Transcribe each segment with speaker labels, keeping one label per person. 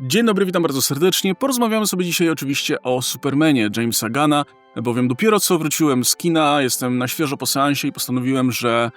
Speaker 1: Dzień dobry, witam bardzo serdecznie. Porozmawiamy sobie dzisiaj oczywiście o Supermanie Jamesa Gana, bowiem dopiero co wróciłem z kina, jestem na świeżo po seansie i postanowiłem, że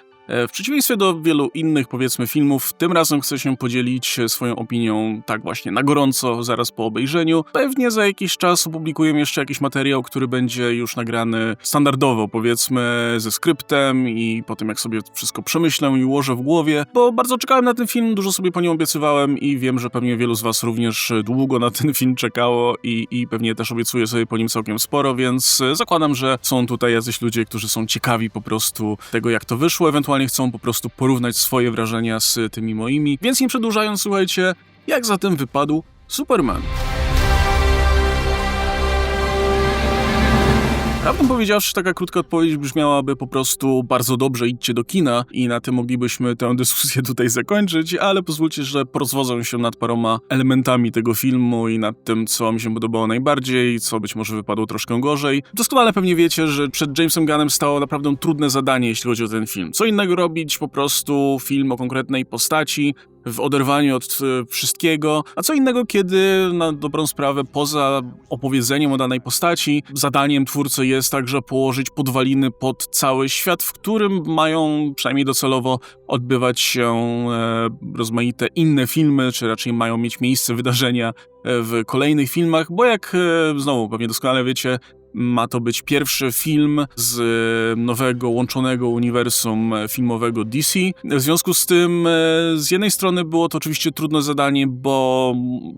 Speaker 1: w przeciwieństwie do wielu innych, powiedzmy, filmów, tym razem chcę się podzielić swoją opinią tak właśnie na gorąco, zaraz po obejrzeniu. Pewnie za jakiś czas opublikuję jeszcze jakiś materiał, który będzie już nagrany standardowo, powiedzmy, ze skryptem i po tym jak sobie wszystko przemyślę i ułożę w głowie, bo bardzo czekałem na ten film, dużo sobie po nim obiecywałem i wiem, że pewnie wielu z was również długo na ten film czekało i, i pewnie też obiecuję sobie po nim całkiem sporo, więc e, zakładam, że są tutaj jacyś ludzie, którzy są ciekawi po prostu tego, jak to wyszło, ewentualnie chcą po prostu porównać swoje wrażenia z tymi moimi. Więc nie przedłużając, słuchajcie, jak zatem wypadł Superman? Prawdę powiedziawszy, taka krótka odpowiedź brzmiałaby po prostu bardzo dobrze idźcie do kina i na tym moglibyśmy tę dyskusję tutaj zakończyć, ale pozwólcie, że porozwodzę się nad paroma elementami tego filmu i nad tym, co mi się podobało najbardziej, co być może wypadło troszkę gorzej. Doskonale pewnie wiecie, że przed Jamesem Gunnem stało naprawdę trudne zadanie, jeśli chodzi o ten film. Co innego robić po prostu film o konkretnej postaci, w oderwaniu od e, wszystkiego, a co innego, kiedy na dobrą sprawę poza opowiedzeniem o danej postaci, zadaniem twórcy jest także położyć podwaliny pod cały świat, w którym mają przynajmniej docelowo odbywać się e, rozmaite inne filmy, czy raczej mają mieć miejsce wydarzenia e, w kolejnych filmach, bo jak znowu pewnie doskonale wiecie, ma to być pierwszy film z nowego, łączonego uniwersum filmowego DC. W związku z tym, e, z jednej strony było to oczywiście trudne zadanie, bo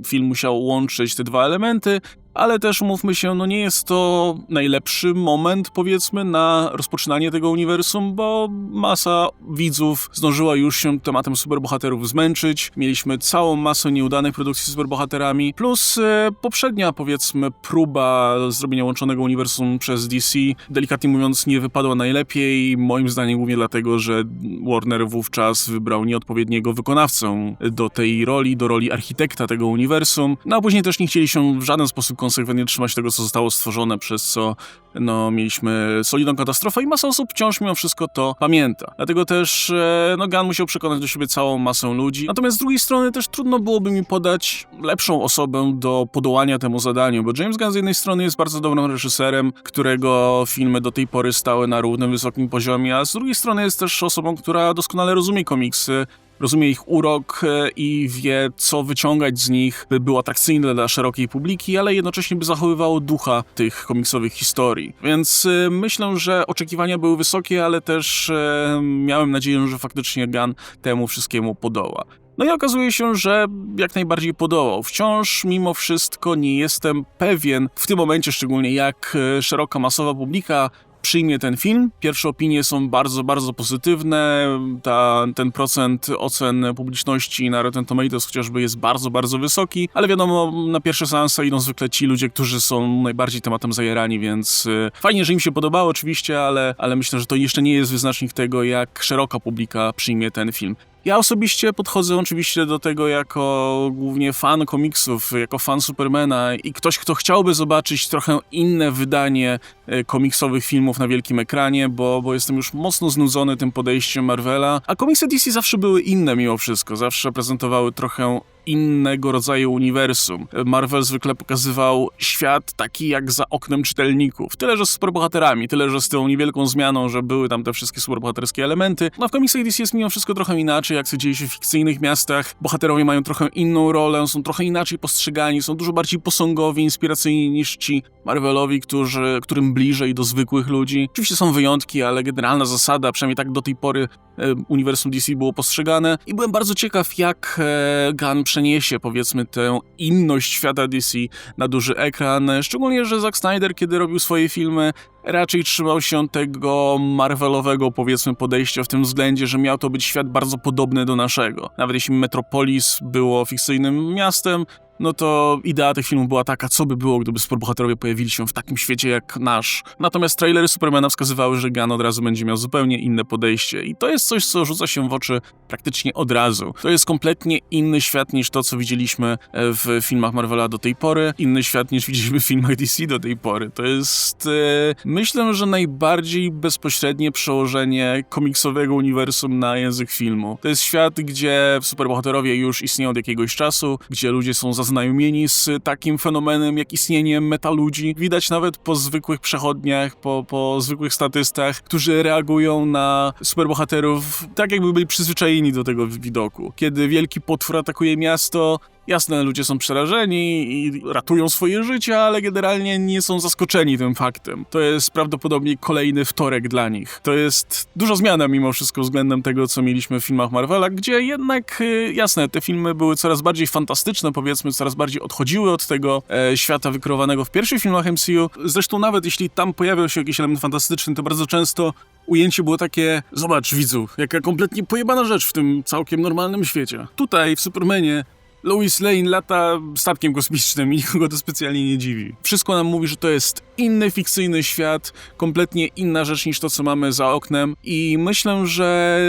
Speaker 1: film musiał łączyć te dwa elementy, ale też umówmy się, no nie jest to najlepszy moment, powiedzmy, na rozpoczynanie tego uniwersum, bo masa widzów zdążyła już się tematem superbohaterów zmęczyć. Mieliśmy całą masę nieudanych produkcji z superbohaterami, plus e, poprzednia, powiedzmy, próba zrobienia łączonego uniwersum przez DC, delikatnie mówiąc, nie wypadła najlepiej. Moim zdaniem głównie dlatego, że Warner wówczas wybrał nieodpowiedniego wykonawcę do tej roli, do roli architekta tego uniwersum. No a później też nie chcieli się w żaden sposób konsekwentnie trzymać tego, co zostało stworzone, przez co no, mieliśmy solidną katastrofę i masa osób wciąż mimo wszystko to pamięta. Dlatego też e, no, Gunn musiał przekonać do siebie całą masę ludzi. Natomiast z drugiej strony też trudno byłoby mi podać lepszą osobę do podołania temu zadaniu, bo James Gunn z jednej strony jest bardzo dobrym reżyserem, którego filmy do tej pory stały na równym, wysokim poziomie, a z drugiej strony jest też osobą, która doskonale rozumie komiksy, rozumie ich urok e, i wie, co wyciągać z nich, by było atrakcyjne dla szerokiej publiki, ale jednocześnie by zachowywało ducha tych komiksowych historii. Więc e, myślę, że oczekiwania były wysokie, ale też e, miałem nadzieję, że faktycznie Gun temu wszystkiemu podoła. No i okazuje się, że jak najbardziej podołał. Wciąż mimo wszystko nie jestem pewien, w tym momencie szczególnie, jak szeroka masowa publika przyjmie ten film. Pierwsze opinie są bardzo, bardzo pozytywne. Ta, ten procent ocen publiczności na Rotten Tomatoes chociażby jest bardzo, bardzo wysoki, ale wiadomo, na pierwsze seanse idą zwykle ci ludzie, którzy są najbardziej tematem zajerani, więc y, fajnie, że im się podobało oczywiście, ale, ale myślę, że to jeszcze nie jest wyznacznik tego, jak szeroka publika przyjmie ten film. Ja osobiście podchodzę oczywiście do tego jako głównie fan komiksów, jako fan Supermana i ktoś, kto chciałby zobaczyć trochę inne wydanie e, komiksowych filmów na wielkim ekranie, bo, bo jestem już mocno znudzony tym podejściem Marvela. A komiksy DC zawsze były inne mimo wszystko, zawsze prezentowały trochę innego rodzaju uniwersum. Marvel zwykle pokazywał świat taki jak za oknem czytelników. Tyle, że z superbohaterami, tyle, że z tą niewielką zmianą, że były tam te wszystkie superbohaterskie elementy. No w komiksach DC jest mimo wszystko trochę inaczej, jak to dzieje się w fikcyjnych miastach. Bohaterowie mają trochę inną rolę, są trochę inaczej postrzegani, są dużo bardziej posągowi, inspiracyjni niż ci Marvelowi, którzy, którym bliżej do zwykłych ludzi. Oczywiście są wyjątki, ale generalna zasada, przynajmniej tak do tej pory e, uniwersum DC było postrzegane i byłem bardzo ciekaw, jak e, Gunn przeniesie, powiedzmy, tę inność świata DC na duży ekran. Szczególnie, że Zack Snyder, kiedy robił swoje filmy, raczej trzymał się tego Marvelowego, powiedzmy, podejścia w tym względzie, że miał to być świat bardzo podobny do naszego. Nawet jeśli Metropolis było fikcyjnym miastem, no to idea tych filmów była taka, co by było, gdyby superbohaterowie pojawili się w takim świecie jak nasz. Natomiast trailery Supermana wskazywały, że Gunn od razu będzie miał zupełnie inne podejście i to jest coś, co rzuca się w oczy praktycznie od razu. To jest kompletnie inny świat niż to, co widzieliśmy e, w filmach Marvela do tej pory, inny świat niż widzieliśmy w filmach DC do tej pory. To jest, e, myślę, że najbardziej bezpośrednie przełożenie komiksowego uniwersum na język filmu. To jest świat, gdzie superbohaterowie już istnieją od jakiegoś czasu, gdzie ludzie są zaznaczeni zaznajomieni z takim fenomenem jak istnienie metaludzi. Widać nawet po zwykłych przechodniach, po, po zwykłych statystach, którzy reagują na superbohaterów tak, jakby byli przyzwyczajeni do tego widoku. Kiedy wielki potwór atakuje miasto, Jasne, ludzie są przerażeni i ratują swoje życie, ale generalnie nie są zaskoczeni tym faktem. To jest prawdopodobnie kolejny wtorek dla nich. To jest duża zmiana mimo wszystko względem tego, co mieliśmy w filmach Marvela, gdzie jednak, y, jasne, te filmy były coraz bardziej fantastyczne, powiedzmy, coraz bardziej odchodziły od tego e, świata wykreowanego w pierwszych filmach MCU. Zresztą nawet jeśli tam pojawiał się jakiś element fantastyczny, to bardzo często ujęcie było takie, zobacz widzu, jaka kompletnie pojebana rzecz w tym całkiem normalnym świecie. Tutaj, w Supermanie, Lois Lane lata statkiem kosmicznym i nikogo to specjalnie nie dziwi. Wszystko nam mówi, że to jest inny fikcyjny świat, kompletnie inna rzecz niż to, co mamy za oknem i myślę, że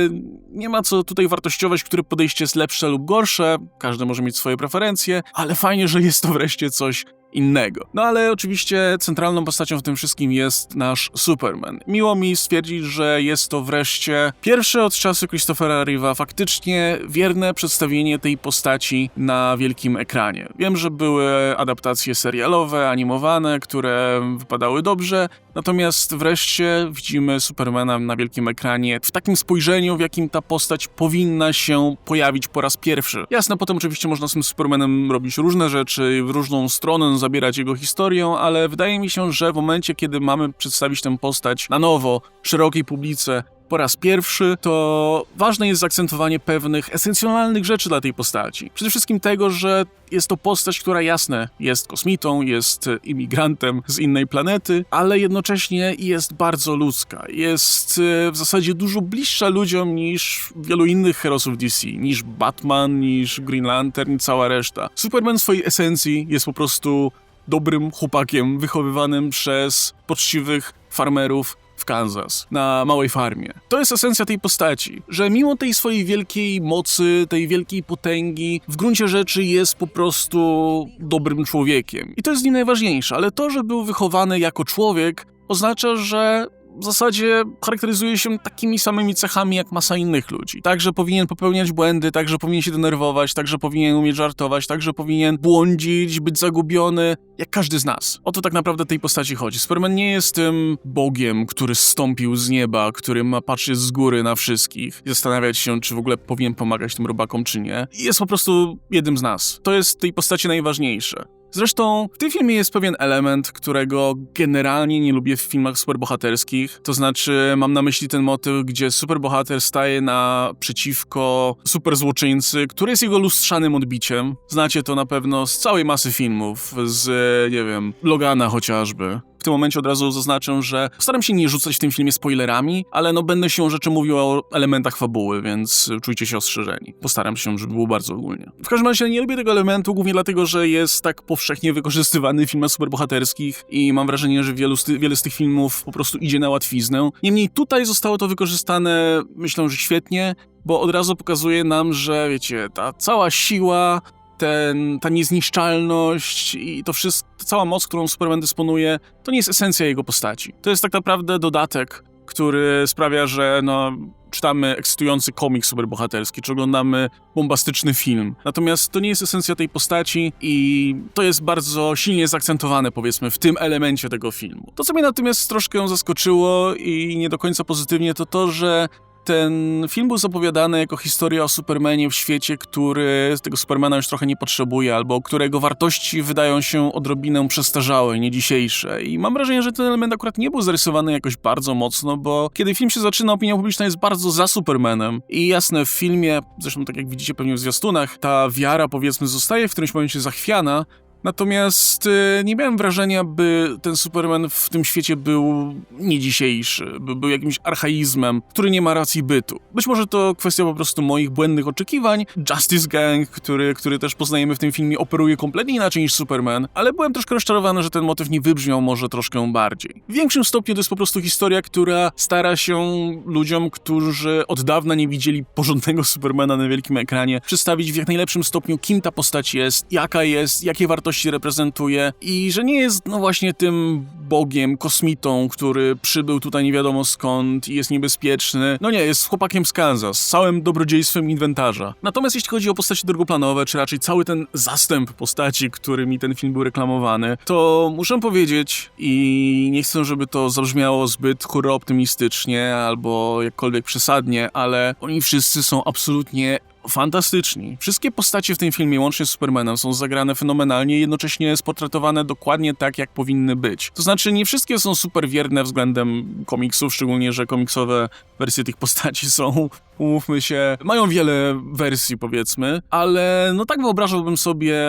Speaker 1: nie ma co tutaj wartościować, które podejście jest lepsze lub gorsze, każdy może mieć swoje preferencje, ale fajnie, że jest to wreszcie coś innego. No ale oczywiście centralną postacią w tym wszystkim jest nasz Superman. Miło mi stwierdzić, że jest to wreszcie pierwsze od czasu Christophera Reeve'a faktycznie wierne przedstawienie tej postaci na wielkim ekranie. Wiem, że były adaptacje serialowe, animowane, które wypadały dobrze, natomiast wreszcie widzimy Supermana na wielkim ekranie w takim spojrzeniu, w jakim ta postać powinna się pojawić po raz pierwszy. Jasne, potem oczywiście można z tym Supermanem robić różne rzeczy, w różną stronę zabierać jego historię, ale wydaje mi się, że w momencie, kiedy mamy przedstawić tę postać na nowo, szerokiej publice, po raz pierwszy, to ważne jest zaakcentowanie pewnych esencjonalnych rzeczy dla tej postaci. Przede wszystkim tego, że jest to postać, która jasne, jest kosmitą, jest imigrantem z innej planety, ale jednocześnie jest bardzo ludzka. Jest e, w zasadzie dużo bliższa ludziom niż wielu innych herosów DC, niż Batman, niż Green Lantern i cała reszta. Superman w swojej esencji jest po prostu dobrym chłopakiem wychowywanym przez poczciwych farmerów w Kansas, na małej farmie. To jest esencja tej postaci, że mimo tej swojej wielkiej mocy, tej wielkiej potęgi, w gruncie rzeczy jest po prostu dobrym człowiekiem. I to jest nim najważniejsze, ale to, że był wychowany jako człowiek, oznacza, że w zasadzie charakteryzuje się takimi samymi cechami jak masa innych ludzi. Także powinien popełniać błędy, także powinien się denerwować, także powinien umieć żartować, także powinien błądzić, być zagubiony, jak każdy z nas. O to tak naprawdę tej postaci chodzi. Superman nie jest tym bogiem, który zstąpił z nieba, który ma patrzeć z góry na wszystkich i zastanawiać się, czy w ogóle powinien pomagać tym robakom, czy nie. Jest po prostu jednym z nas. To jest tej postaci najważniejsze. Zresztą w tym filmie jest pewien element, którego generalnie nie lubię w filmach superbohaterskich. To znaczy, mam na myśli ten motyw, gdzie superbohater staje naprzeciwko superzłoczyńcy, który jest jego lustrzanym odbiciem. Znacie to na pewno z całej masy filmów, z, nie wiem, Logana chociażby. W tym momencie od razu zaznaczę, że staram się nie rzucać w tym filmie spoilerami, ale no będę się rzeczy mówił o elementach fabuły, więc czujcie się ostrzeżeni. Postaram się, żeby było bardzo ogólnie. W każdym razie nie lubię tego elementu, głównie dlatego, że jest tak powszechnie wykorzystywany w filmach superbohaterskich i mam wrażenie, że wielu z ty- wiele z tych filmów po prostu idzie na łatwiznę. Niemniej tutaj zostało to wykorzystane, myślę, że świetnie, bo od razu pokazuje nam, że wiecie, ta cała siła, ten, ta niezniszczalność i to wszystko, cała moc, którą Superman dysponuje, to nie jest esencja jego postaci. To jest tak naprawdę dodatek, który sprawia, że no, czytamy ekscytujący komik superbohaterski, czy oglądamy bombastyczny film. Natomiast to nie jest esencja tej postaci i to jest bardzo silnie zaakcentowane, powiedzmy, w tym elemencie tego filmu. To, co mnie natomiast troszkę zaskoczyło i nie do końca pozytywnie, to to, że ten film był zapowiadany jako historia o Supermanie w świecie, który tego Supermana już trochę nie potrzebuje, albo którego wartości wydają się odrobinę przestarzałe, nie dzisiejsze. I mam wrażenie, że ten element akurat nie był zarysowany jakoś bardzo mocno, bo kiedy film się zaczyna, opinia publiczna jest bardzo za Supermanem. I jasne, w filmie, zresztą tak jak widzicie pewnie w zwiastunach, ta wiara powiedzmy zostaje w którymś momencie zachwiana, Natomiast y, nie miałem wrażenia, by ten Superman w tym świecie był nie dzisiejszy, by był jakimś archaizmem, który nie ma racji bytu. Być może to kwestia po prostu moich błędnych oczekiwań. Justice Gang, który, który też poznajemy w tym filmie, operuje kompletnie inaczej niż Superman, ale byłem troszkę rozczarowany, że ten motyw nie wybrzmiał może troszkę bardziej. W większym stopniu to jest po prostu historia, która stara się ludziom, którzy od dawna nie widzieli porządnego Supermana na wielkim ekranie, przedstawić w jak najlepszym stopniu, kim ta postać jest, jaka jest, jakie wartości wartości reprezentuje i że nie jest, no właśnie, tym bogiem, kosmitą, który przybył tutaj nie wiadomo skąd i jest niebezpieczny. No nie, jest chłopakiem z Kansas, z całym dobrodziejstwem inwentarza. Natomiast jeśli chodzi o postacie drugoplanowe, czy raczej cały ten zastęp postaci, którymi ten film był reklamowany, to muszę powiedzieć i nie chcę, żeby to zabrzmiało zbyt hurra optymistycznie albo jakkolwiek przesadnie, ale oni wszyscy są absolutnie fantastyczni. Wszystkie postacie w tym filmie, łącznie z Supermanem, są zagrane fenomenalnie i jednocześnie sportretowane dokładnie tak, jak powinny być. To znaczy, nie wszystkie są super wierne względem komiksów, szczególnie, że komiksowe wersje tych postaci są, umówmy się, mają wiele wersji, powiedzmy, ale no tak wyobrażałbym sobie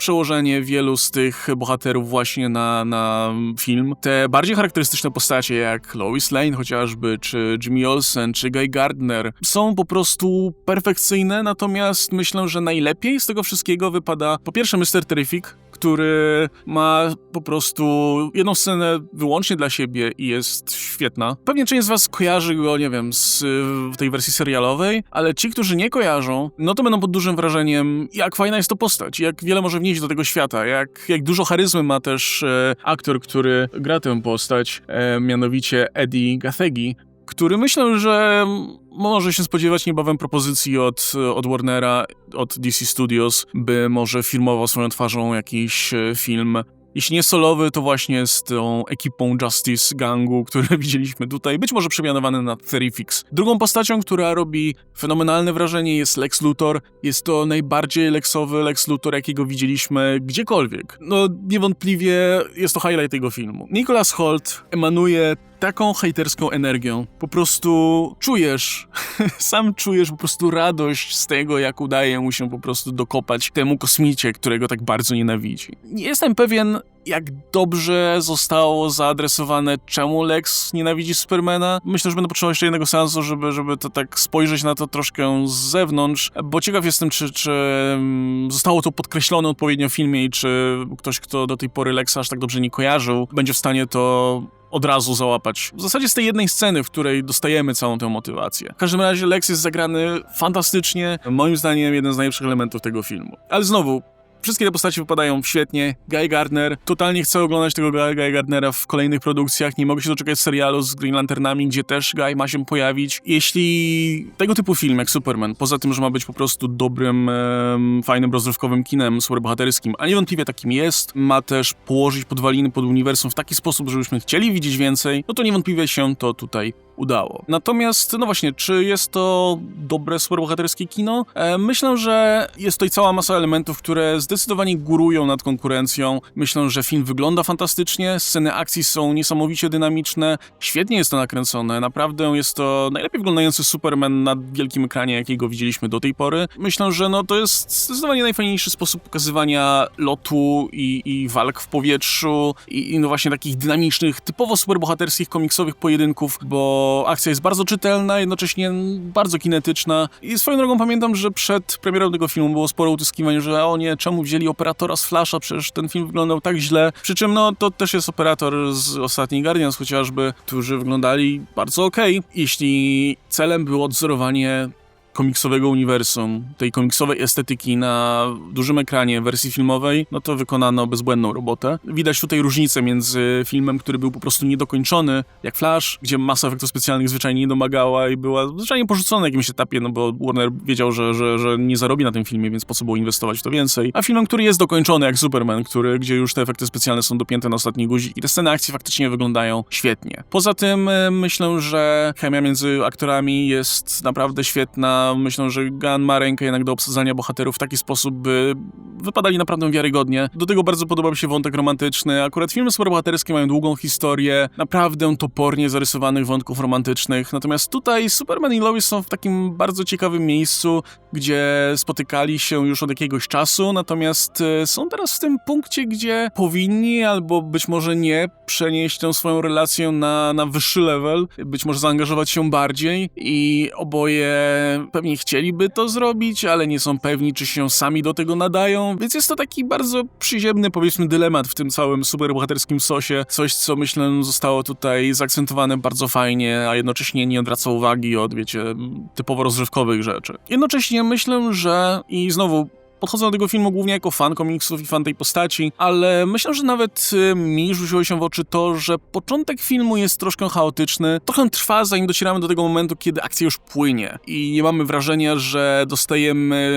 Speaker 1: przełożenie wielu z tych bohaterów właśnie na, na film. Te bardziej charakterystyczne postacie jak Lois Lane chociażby, czy Jimmy Olsen, czy Guy Gardner są po prostu perfekcyjne, natomiast myślę, że najlepiej z tego wszystkiego wypada po pierwsze Mr. Terrific, który ma po prostu jedną scenę wyłącznie dla siebie i jest świetna. Pewnie część z was kojarzy go, nie wiem, z tej wersji serialowej, ale ci, którzy nie kojarzą, no to będą pod dużym wrażeniem, jak fajna jest to postać, jak wiele może wnieść do tego świata, jak, jak dużo charyzmy ma też e, aktor, który gra tę postać, e, mianowicie Eddie Gathegi, który myślę, że może się spodziewać niebawem propozycji od, od Warnera, od DC Studios, by może filmował swoją twarzą jakiś e, film jeśli nie solowy, to właśnie z tą ekipą Justice Gangu, które widzieliśmy tutaj, być może przemianowany na Terrifix. Drugą postacią, która robi fenomenalne wrażenie jest Lex Luthor. Jest to najbardziej Lexowy Lex Luthor, jakiego widzieliśmy gdziekolwiek. No, niewątpliwie jest to highlight tego filmu. Nicholas Holt emanuje taką hejterską energią. Po prostu czujesz, sam czujesz po prostu radość z tego, jak udaje mu się po prostu dokopać temu kosmicie, którego tak bardzo nienawidzi. Nie jestem pewien, jak dobrze zostało zaadresowane, czemu Lex nienawidzi Supermana. Myślę, że będę potrzebował jeszcze jednego sensu, żeby, żeby to tak spojrzeć na to troszkę z zewnątrz, bo ciekaw jestem, czy, czy mm, zostało to podkreślone odpowiednio w filmie i czy ktoś, kto do tej pory Lexa aż tak dobrze nie kojarzył, będzie w stanie to od razu załapać. W zasadzie z tej jednej sceny, w której dostajemy całą tę motywację. W każdym razie Lex jest zagrany fantastycznie, moim zdaniem jeden z najlepszych elementów tego filmu. Ale znowu, Wszystkie te postacie wypadają świetnie. Guy Gardner, totalnie chcę oglądać tego Guy, Gardnera w kolejnych produkcjach. Nie mogę się doczekać serialu z Green Lanternami, gdzie też Guy ma się pojawić. Jeśli tego typu film jak Superman, poza tym, że ma być po prostu dobrym, e, fajnym, rozrywkowym kinem superbohaterskim, a niewątpliwie takim jest, ma też położyć podwaliny pod uniwersum w taki sposób, żebyśmy chcieli widzieć więcej, no to niewątpliwie się to tutaj udało. Natomiast, no właśnie, czy jest to dobre superbohaterskie kino? E, myślę, że jest tutaj cała masa elementów, które zdecydowanie górują nad konkurencją. Myślę, że film wygląda fantastycznie, sceny akcji są niesamowicie dynamiczne, świetnie jest to nakręcone, naprawdę jest to najlepiej wyglądający Superman na wielkim ekranie, jakiego widzieliśmy do tej pory. Myślę, że no to jest zdecydowanie najfajniejszy sposób pokazywania lotu i, i walk w powietrzu i, i no właśnie takich dynamicznych, typowo superbohaterskich komiksowych pojedynków, bo akcja jest bardzo czytelna, jednocześnie bardzo kinetyczna. I swoją drogą pamiętam, że przed premierą tego filmu było sporo utyskiwań, że o nie, czemu wzięli operatora z Flasha, przecież ten film wyglądał tak źle. Przy czym no to też jest operator z ostatniej Guardians chociażby, którzy wyglądali bardzo okej. Okay. Jeśli celem było odzorowanie komiksowego uniwersum, tej komiksowej estetyki na dużym ekranie wersji filmowej, no to wykonano bezbłędną robotę. Widać tutaj różnicę między filmem, który był po prostu niedokończony, jak Flash, gdzie masa efektów specjalnych zwyczajnie nie domagała i była zwyczajnie porzucona na jakimś etapie, no bo Warner wiedział, że, że, że nie zarobi na tym filmie, więc po co było inwestować w to więcej. A filmem, który jest dokończony, jak Superman, który, gdzie już te efekty specjalne są dopięte na ostatni guzik i te sceny akcji faktycznie wyglądają świetnie. Poza tym e, myślę, że chemia między aktorami jest naprawdę świetna, myślę, że Gunn ma rękę jednak do obsadzania bohaterów w taki sposób, by wypadali naprawdę wiarygodnie. Do tego bardzo podoba mi się wątek romantyczny. Akurat filmy superbohaterskie mają długą historię, naprawdę topornie zarysowanych wątków romantycznych. Natomiast tutaj Superman i Lois są w takim bardzo ciekawym miejscu, gdzie spotykali się już od jakiegoś czasu, natomiast e, są teraz w tym punkcie, gdzie powinni albo być może nie przenieść tę swoją relację na, na wyższy level, być może zaangażować się bardziej i oboje pewnie chcieliby to zrobić, ale nie są pewni, czy się sami do tego nadają, więc jest to taki bardzo przyziemny, powiedzmy, dylemat w tym całym superbohaterskim sosie, coś, co myślę zostało tutaj zaakcentowane bardzo fajnie, a jednocześnie nie odwraca uwagi od, wiecie, typowo rozrywkowych rzeczy. Jednocześnie myślę, że i znowu podchodzę do tego filmu głównie jako fan komiksów i fan tej postaci, ale myślę, że nawet y, mi rzuciło się w oczy to, że początek filmu jest troszkę chaotyczny, trochę trwa zanim docieramy do tego momentu, kiedy akcja już płynie. I nie mamy wrażenia, że dostajemy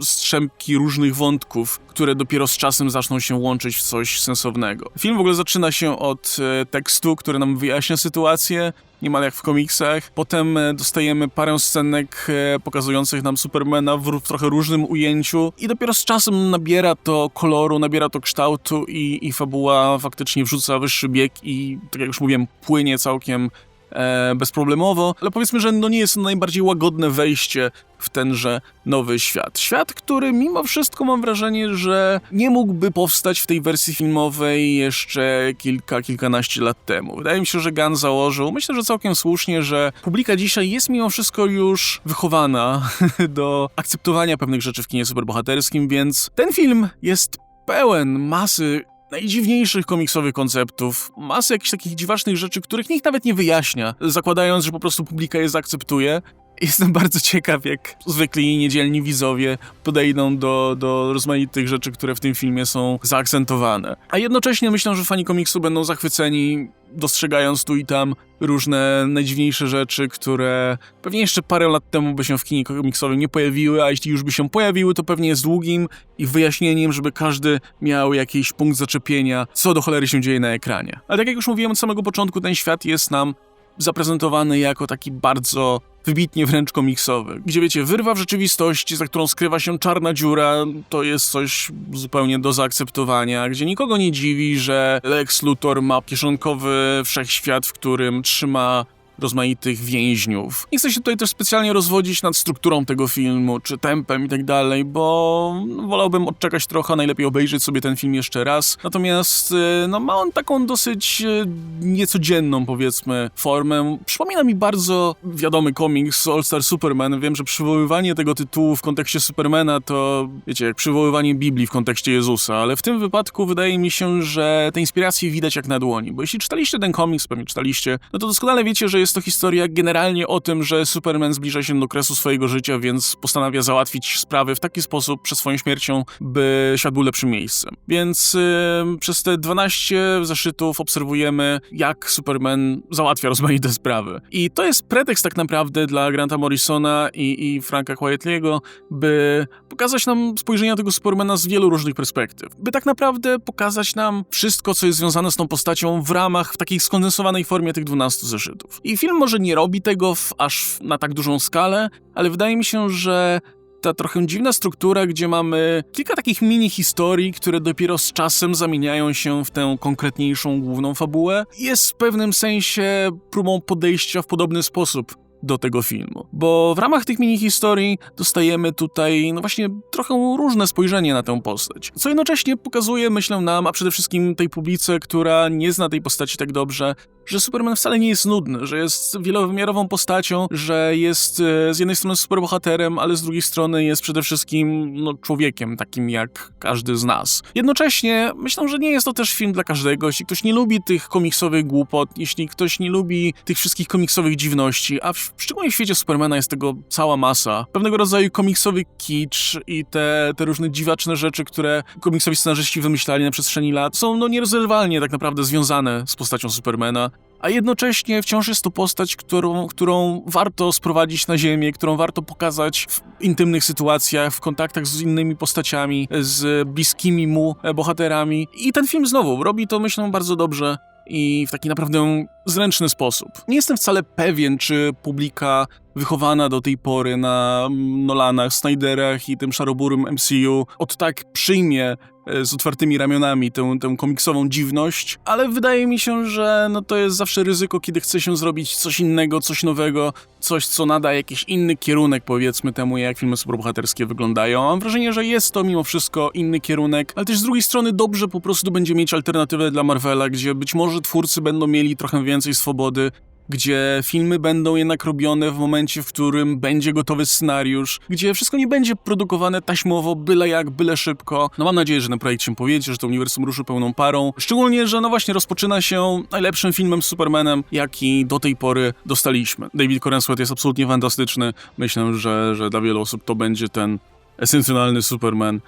Speaker 1: strzępki różnych wątków, które dopiero z czasem zaczną się łączyć w coś sensownego. Film w ogóle zaczyna się od e, tekstu, który nam wyjaśnia sytuację, niemal jak w komiksach. Potem e, dostajemy parę scenek e, pokazujących nam Supermana w trochę różnym ujęciu i dopiero z czasem nabiera to koloru, nabiera to kształtu i, i fabuła faktycznie wrzuca wyższy bieg i, tak jak już mówiłem, płynie całkiem e, bezproblemowo, ale powiedzmy, że no nie jest to najbardziej łagodne wejście w tenże nowy świat. Świat, który mimo wszystko mam wrażenie, że nie mógłby powstać w tej wersji filmowej jeszcze kilka, kilkanaście lat temu. Wydaje mi się, że Gunn założył, myślę, że całkiem słusznie, że publika dzisiaj jest mimo wszystko już wychowana do akceptowania pewnych rzeczy w kinie superbohaterskim, więc ten film jest pełen masy najdziwniejszych komiksowych konceptów, masy jakichś takich dziwacznych rzeczy, których nikt nawet nie wyjaśnia, zakładając, że po prostu publika je zaakceptuje. Jestem bardzo ciekaw, jak zwykli niedzielni widzowie podejdą do, do rozmaitych rzeczy, które w tym filmie są zaakcentowane. A jednocześnie myślę, że fani komiksu będą zachwyceni, dostrzegając tu i tam różne najdziwniejsze rzeczy, które pewnie jeszcze parę lat temu by się w kinie komiksowym nie pojawiły, a jeśli już by się pojawiły, to pewnie z długim i wyjaśnieniem, żeby każdy miał jakiś punkt zaczepienia, co do cholery się dzieje na ekranie. Ale tak jak już mówiłem od samego początku, ten świat jest nam zaprezentowany jako taki bardzo wybitnie wręcz komiksowy, gdzie wiecie, wyrwa w rzeczywistości, za którą skrywa się czarna dziura, to jest coś zupełnie do zaakceptowania, gdzie nikogo nie dziwi, że Lex Luthor ma kieszonkowy wszechświat, w którym trzyma rozmaitych więźniów. Nie chcę się tutaj też specjalnie rozwodzić nad strukturą tego filmu, czy tempem i tak dalej, bo wolałbym odczekać trochę, najlepiej obejrzeć sobie ten film jeszcze raz. Natomiast y, no, ma on taką dosyć y, niecodzienną, powiedzmy, formę. Przypomina mi bardzo wiadomy komiks All Star Superman. Wiem, że przywoływanie tego tytułu w kontekście Supermana to, wiecie, jak przywoływanie Biblii w kontekście Jezusa, ale w tym wypadku wydaje mi się, że te inspiracje widać jak na dłoni, bo jeśli czytaliście ten komiks, pewnie czytaliście, no to doskonale wiecie, że jest jest to historia generalnie o tym, że Superman zbliża się do kresu swojego życia, więc postanawia załatwić sprawy w taki sposób przed swoją śmiercią, by świat był lepszym miejscem. Więc yy, przez te 12 zeszytów obserwujemy, jak Superman załatwia rozmaite sprawy. I to jest pretekst tak naprawdę dla Granta Morrisona i, i Franka Quietly'ego, by pokazać nam spojrzenia tego Supermana z wielu różnych perspektyw. By tak naprawdę pokazać nam wszystko, co jest związane z tą postacią w ramach, w takiej skondensowanej formie tych 12 zeszytów. I film może nie robi tego w, aż na tak dużą skalę, ale wydaje mi się, że ta trochę dziwna struktura, gdzie mamy kilka takich mini historii, które dopiero z czasem zamieniają się w tę konkretniejszą główną fabułę, jest w pewnym sensie próbą podejścia w podobny sposób do tego filmu. Bo w ramach tych mini historii dostajemy tutaj, no właśnie, trochę różne spojrzenie na tę postać. Co jednocześnie pokazuje, myślę nam, a przede wszystkim tej publice, która nie zna tej postaci tak dobrze, że Superman wcale nie jest nudny, że jest wielowymiarową postacią, że jest e, z jednej strony superbohaterem, ale z drugiej strony jest przede wszystkim no, człowiekiem, takim jak każdy z nas. Jednocześnie myślę, że nie jest to też film dla każdego. Jeśli ktoś nie lubi tych komiksowych głupot, jeśli ktoś nie lubi tych wszystkich komiksowych dziwności, a w szczególnie w świecie Supermana jest tego cała masa, pewnego rodzaju komiksowy kicz i te, te różne dziwaczne rzeczy, które komiksowi scenarzyści wymyślali na przestrzeni lat, są no nierozerwalnie tak naprawdę związane z postacią Supermana a jednocześnie wciąż jest to postać, którą, którą warto sprowadzić na ziemię, którą warto pokazać w intymnych sytuacjach, w kontaktach z innymi postaciami, z bliskimi mu bohaterami. I ten film znowu robi to, myślę, bardzo dobrze i w taki naprawdę zręczny sposób. Nie jestem wcale pewien, czy publika wychowana do tej pory na Nolanach, Snyderach i tym szaroburym MCU od tak przyjmie e, z otwartymi ramionami tę, tę komiksową dziwność, ale wydaje mi się, że no to jest zawsze ryzyko, kiedy chce się zrobić coś innego, coś nowego, coś, co nada jakiś inny kierunek, powiedzmy temu, jak filmy superbohaterskie wyglądają. Mam wrażenie, że jest to mimo wszystko inny kierunek, ale też z drugiej strony dobrze po prostu będzie mieć alternatywę dla Marvela, gdzie być może twórcy będą mieli trochę więcej swobody, gdzie filmy będą jednak robione w momencie, w którym będzie gotowy scenariusz, gdzie wszystko nie będzie produkowane taśmowo, byle jak, byle szybko. No mam nadzieję, że ten projekt się powiedzie, że to uniwersum ruszy pełną parą. Szczególnie, że no właśnie rozpoczyna się najlepszym filmem z Supermanem, jaki do tej pory dostaliśmy. David Corenswet jest absolutnie fantastyczny. Myślę, że, że dla wielu osób to będzie ten esencjonalny Superman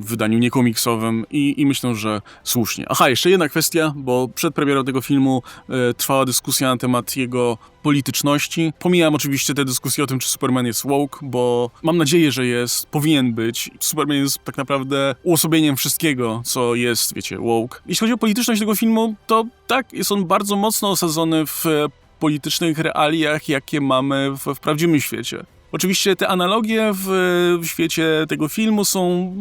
Speaker 1: w wydaniu niekomiksowym i, i myślę, że słusznie. Aha, jeszcze jedna kwestia, bo przed premierą tego filmu e, trwała dyskusja na temat jego polityczności. Pomijam oczywiście tę dyskusję o tym, czy Superman jest woke, bo mam nadzieję, że jest, powinien być. Superman jest tak naprawdę uosobieniem wszystkiego, co jest, wiecie, woke. Jeśli chodzi o polityczność tego filmu, to tak, jest on bardzo mocno osadzony w politycznych realiach, jakie mamy w, w prawdziwym świecie. Oczywiście te analogie w, w świecie tego filmu są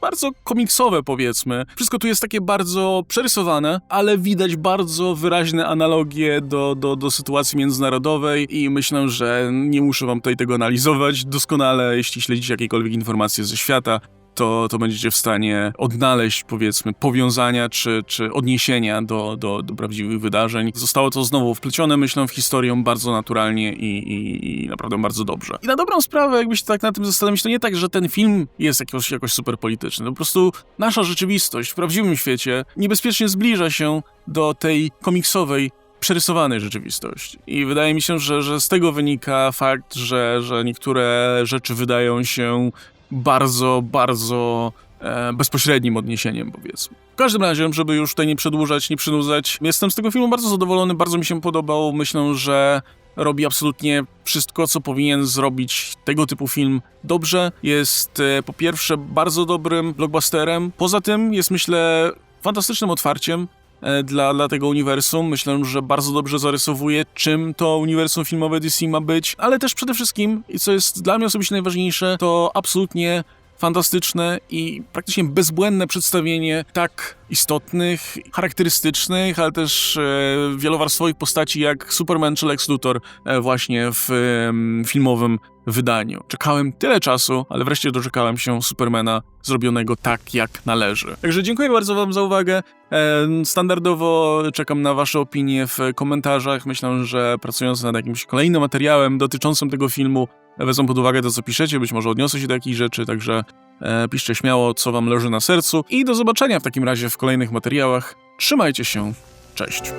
Speaker 1: bardzo komiksowe, powiedzmy. Wszystko tu jest takie bardzo przerysowane, ale widać bardzo wyraźne analogie do, do, do sytuacji międzynarodowej i myślę, że nie muszę wam tutaj tego analizować doskonale, jeśli śledzicie jakiekolwiek informacje ze świata. To, to będziecie w stanie odnaleźć, powiedzmy, powiązania czy, czy odniesienia do, do, do prawdziwych wydarzeń. Zostało to znowu wplecione, myślę, w historię bardzo naturalnie i, i, i naprawdę bardzo dobrze. I na dobrą sprawę, jakbyś tak na tym zastanowić, to nie tak, że ten film jest jakoś, jakoś super polityczny. Po prostu nasza rzeczywistość w prawdziwym świecie niebezpiecznie zbliża się do tej komiksowej przerysowanej rzeczywistości. I wydaje mi się, że, że z tego wynika fakt, że, że niektóre rzeczy wydają się bardzo, bardzo e, bezpośrednim odniesieniem, powiedzmy. W każdym razie, żeby już tutaj nie przedłużać, nie przynudzać, jestem z tego filmu bardzo zadowolony, bardzo mi się podobał. Myślę, że robi absolutnie wszystko, co powinien zrobić tego typu film dobrze. Jest e, po pierwsze bardzo dobrym blockbusterem, poza tym jest myślę fantastycznym otwarciem dla, dla tego uniwersum. Myślę, że bardzo dobrze zarysowuje, czym to uniwersum filmowe DC ma być, ale też przede wszystkim, i co jest dla mnie osobiście najważniejsze, to absolutnie fantastyczne i praktycznie bezbłędne przedstawienie tak istotnych, charakterystycznych, ale też e, wielowarstwowych postaci jak Superman czy Lex Luthor e, właśnie w em, filmowym wydaniu. Czekałem tyle czasu, ale wreszcie doczekałem się Supermana zrobionego tak, jak należy. Także dziękuję bardzo wam za uwagę. E, Standardowo czekam na wasze opinie w komentarzach. Myślę, że pracując nad jakimś kolejnym materiałem dotyczącym tego filmu, wezmą pod uwagę to, co piszecie, być może odniosę się do jakichś rzeczy, także e, piszcie śmiało, co wam leży na sercu i do zobaczenia w takim razie w kolejnych materiałach. Trzymajcie się, cześć!